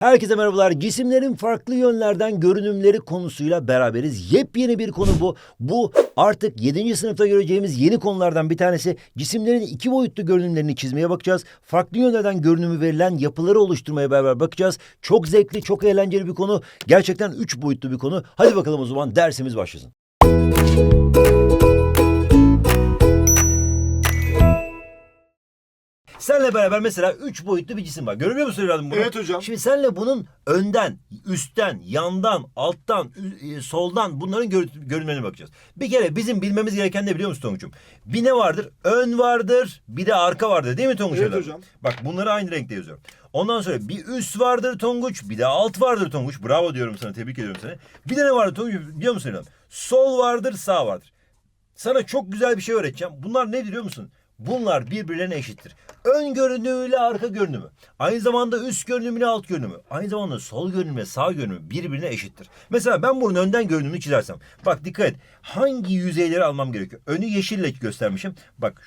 Herkese merhabalar. Cisimlerin farklı yönlerden görünümleri konusuyla beraberiz. Yepyeni bir konu bu. Bu artık 7. sınıfta göreceğimiz yeni konulardan bir tanesi. Cisimlerin iki boyutlu görünümlerini çizmeye bakacağız. Farklı yönlerden görünümü verilen yapıları oluşturmaya beraber bakacağız. Çok zevkli, çok eğlenceli bir konu. Gerçekten üç boyutlu bir konu. Hadi bakalım o zaman dersimiz başlasın. Senle beraber mesela üç boyutlu bir cisim var. Görebiliyor musun evladım bunu? Evet hocam. Şimdi senle bunun önden, üstten, yandan, alttan, e, soldan bunların gör, görünümlerine bakacağız. Bir kere bizim bilmemiz gereken ne biliyor musun Tonguç'um? Bir ne vardır? Ön vardır, bir de arka vardır değil mi Tonguç? Evet evladım? hocam. Bak bunları aynı renkte yazıyorum. Ondan sonra bir üst vardır Tonguç, bir de alt vardır Tonguç. Bravo diyorum sana, tebrik ediyorum seni. Bir de ne vardır Tonguç biliyor musun evladım? Sol vardır, sağ vardır. Sana çok güzel bir şey öğreteceğim. Bunlar ne biliyor musun? Bunlar birbirlerine eşittir. Ön görünümüyle arka görünümü. Aynı zamanda üst görünümüyle alt görünümü. Aynı zamanda sol görünümle sağ görünümü birbirine eşittir. Mesela ben bunun önden görünümünü çizersem. Bak dikkat et. Hangi yüzeyleri almam gerekiyor? Önü yeşille göstermişim. Bak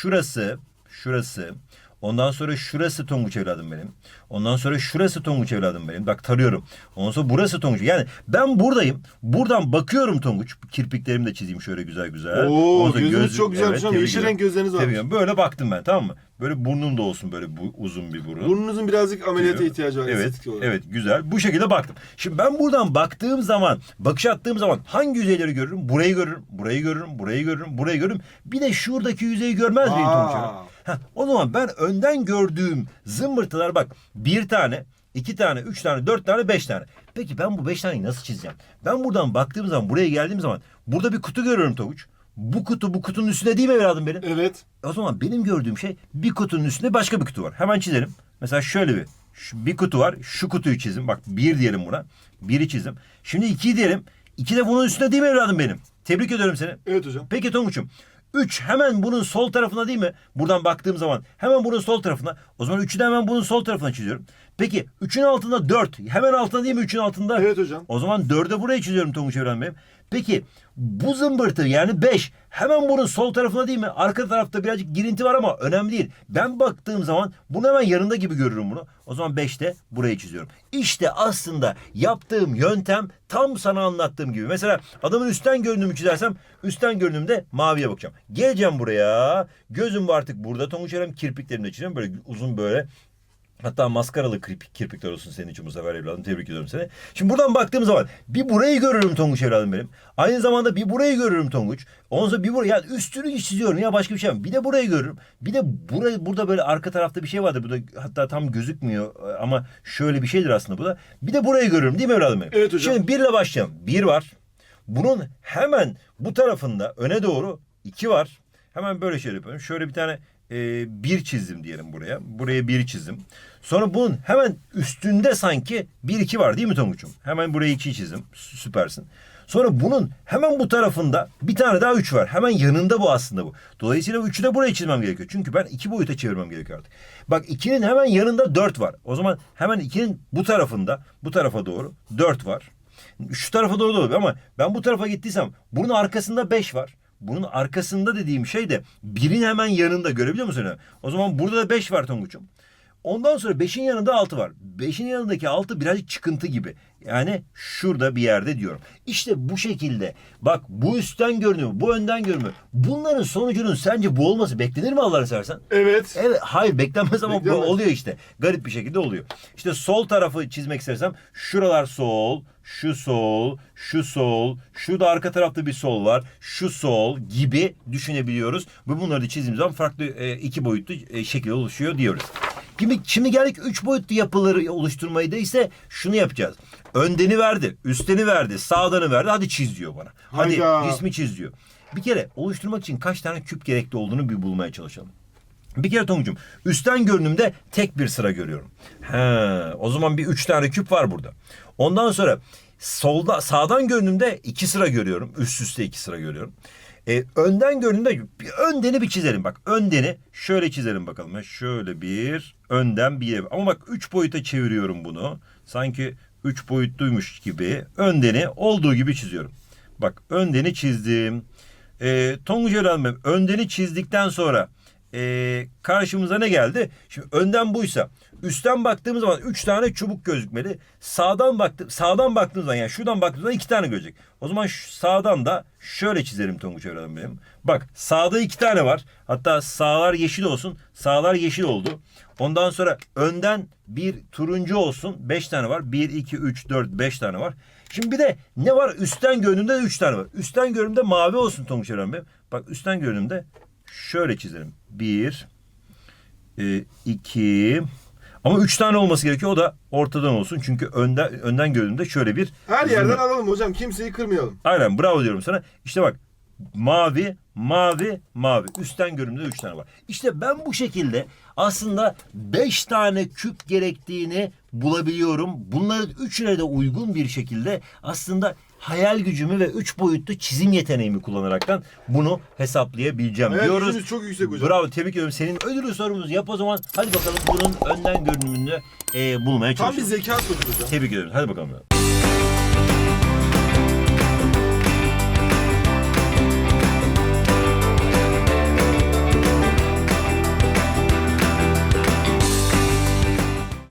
şurası, şurası, Ondan sonra şurası Tonguç evladım benim. Ondan sonra şurası Tonguç evladım benim. Bak tarıyorum. Ondan sonra burası Tonguç. Yani ben buradayım. Buradan bakıyorum Tonguç. Kirpiklerimi de çizeyim şöyle güzel güzel. Oo, gözünüz çok güzelmiş evet, yeşil renk gözleriniz. Tebrik ederim. Böyle baktım ben tamam mı? Böyle burnum da olsun böyle bu, uzun bir burun. Burnunuzun birazcık ameliyata Diyor. ihtiyacı var. Evet, evet güzel. Bu şekilde baktım. Şimdi ben buradan baktığım zaman, bakış attığım zaman hangi yüzeyleri görürüm? Burayı görürüm, burayı görürüm, burayı görürüm, burayı görürüm. Bir de şuradaki yüzeyi görmez miyim. Tonguç? Heh, o zaman ben önden gördüğüm zımbırtılar bak bir tane, iki tane, üç tane, dört tane, beş tane. Peki ben bu beş taneyi nasıl çizeceğim? Ben buradan baktığım zaman, buraya geldiğim zaman burada bir kutu görüyorum Tonguç. Bu kutu bu kutunun üstünde değil mi evladım benim? Evet. O zaman benim gördüğüm şey bir kutunun üstünde başka bir kutu var. Hemen çizelim. Mesela şöyle bir. Şu bir kutu var. Şu kutuyu çizdim. Bak bir diyelim buna. Biri çizdim. Şimdi iki diyelim. İki de bunun üstünde değil mi evladım benim? Tebrik ediyorum seni. Evet hocam. Peki Tonguç'um. Üç hemen bunun sol tarafına değil mi? Buradan baktığım zaman hemen bunun sol tarafına. O zaman üçü de hemen bunun sol tarafına çiziyorum. Peki üçün altında dört. Hemen altında değil mi üçün altında? Evet hocam. O zaman dörde buraya çiziyorum Tonguç Evren Bey'im. Peki bu zımbırtı yani beş hemen bunun sol tarafına değil mi? Arka tarafta birazcık girinti var ama önemli değil. Ben baktığım zaman bunu hemen yanında gibi görürüm bunu. O zaman beşte burayı çiziyorum. İşte aslında yaptığım yöntem tam sana anlattığım gibi. Mesela adamın üstten görünümü çizersem üstten görünümde maviye bakacağım. Geleceğim buraya. Gözüm var artık burada. Tonguç Evren kirpiklerini de çiziyorum. Böyle uzun böyle Hatta maskaralı kirpik, kirpikler olsun senin için bu sefer evladım. Tebrik ediyorum seni. Şimdi buradan baktığım zaman bir burayı görürüm Tonguç evladım benim. Aynı zamanda bir burayı görürüm Tonguç. Ondan sonra bir burayı yani üstünü çiziyorum ya başka bir şey mi? Bir de burayı görürüm. Bir de burayı burada böyle arka tarafta bir şey vardır. Bu da hatta tam gözükmüyor ama şöyle bir şeydir aslında bu da. Bir de burayı görürüm değil mi evladım benim? Evet hocam. Şimdi birle başlayalım. Bir var. Bunun hemen bu tarafında öne doğru iki var. Hemen böyle şey yapıyorum. Şöyle bir tane e, bir çizdim diyelim buraya. Buraya bir çizdim. Sonra bunun hemen üstünde sanki bir iki var değil mi Tonguç'um? Hemen buraya iki çizdim. Sü- Süpersin. Sonra bunun hemen bu tarafında bir tane daha üç var. Hemen yanında bu aslında bu. Dolayısıyla üçü de buraya çizmem gerekiyor. Çünkü ben iki boyuta çevirmem gerekiyor artık. Bak ikinin hemen yanında dört var. O zaman hemen ikinin bu tarafında bu tarafa doğru dört var. Şu tarafa doğru da olabilir ama ben bu tarafa gittiysem bunun arkasında beş var. Bunun arkasında dediğim şey de birin hemen yanında görebiliyor musun? O zaman burada da beş var Tonguç'um. Ondan sonra beşin yanında altı var. Beşin yanındaki altı birazcık çıkıntı gibi. Yani şurada bir yerde diyorum. İşte bu şekilde. Bak bu üstten görünüyor, bu önden görünüyor. Bunların sonucunun sence bu olması beklenir mi Allah'ını seversen? Evet. Evet, hayır beklenmez ama bu Beklenmez. oluyor işte. Garip bir şekilde oluyor. İşte sol tarafı çizmek istersem şuralar sol, şu sol, şu sol, şu da arka tarafta bir sol var, şu sol gibi düşünebiliyoruz. Ve bunları da çizdiğimiz zaman farklı e, iki boyutlu e, şekil oluşuyor diyoruz. Şimdi, şimdi geldik üç boyutlu yapıları oluşturmayı da ise şunu yapacağız. Öndeni verdi, üstteni verdi, sağdanı verdi. Hadi çiz diyor bana. Hadi Hayda. resmi çiz diyor. Bir kere oluşturmak için kaç tane küp gerekli olduğunu bir bulmaya çalışalım. Bir kere Tonguç'um üstten görünümde tek bir sıra görüyorum. He, o zaman bir üç tane küp var burada. Ondan sonra solda sağdan görünümde iki sıra görüyorum. Üst üste iki sıra görüyorum. E, önden görünümde bir öndeni bir çizelim bak. Öndeni şöyle çizelim bakalım. Şöyle bir önden bir. Ama bak üç boyuta çeviriyorum bunu. Sanki üç boyutluymuş gibi öndeni olduğu gibi çiziyorum. Bak öndeni çizdim. E, Tonguç Öğrenmem öndeni çizdikten sonra e, karşımıza ne geldi? Şimdi önden buysa üstten baktığımız zaman üç tane çubuk gözükmeli. Sağdan baktı sağdan baktığımız zaman yani şuradan baktığımız zaman iki tane görecek. O zaman sağdan da şöyle çizelim Tonguç evladım benim. Bak sağda iki tane var. Hatta sağlar yeşil olsun. Sağlar yeşil oldu. Ondan sonra önden bir turuncu olsun. Beş tane var. Bir, iki, üç, dört, beş tane var. Şimdi bir de ne var? Üstten görünümde de üç tane var. Üstten görünümde mavi olsun Tonguç evladım benim. Bak üstten görünümde şöyle çizelim. Bir, e, iki, ama üç tane olması gerekiyor. O da ortadan olsun. Çünkü önden önden görünümde şöyle bir Her yerden alalım hocam. Kimseyi kırmayalım. Aynen bravo diyorum sana. İşte bak mavi, mavi, mavi. Üstten görünümde üç tane var. İşte ben bu şekilde aslında beş tane küp gerektiğini bulabiliyorum. Bunların üçüne de uygun bir şekilde aslında hayal gücümü ve üç boyutlu çizim yeteneğimi kullanaraktan bunu hesaplayabileceğim Hayal diyoruz. gücünüz çok yüksek hocam. Bravo tebrik ediyorum. Senin ödülü sorumuzu yap o zaman. Hadi bakalım bunun önden görünümünü e, bulmaya Tam bir çalışalım. zeka sorusu hocam. Tebrik ediyorum. Hadi bakalım.